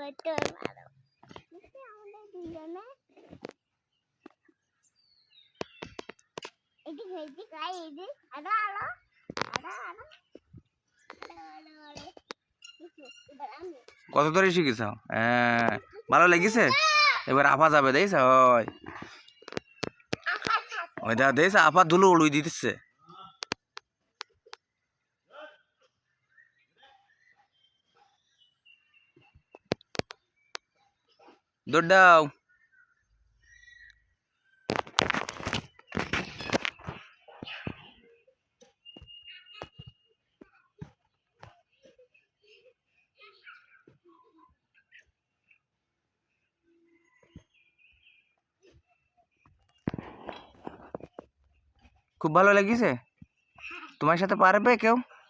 মারো তোর মারো আরো আরো আরো আরো কত ধরে শিখেছ হ্যাঁ ভালো লেগেছে এবার আফা যাবে দেখছ ওই দেখ আফা ধুলো উড়ুই দিতেছে どっだ খুব ভালো লাগিছে তোমার সাথে পারবে কিউ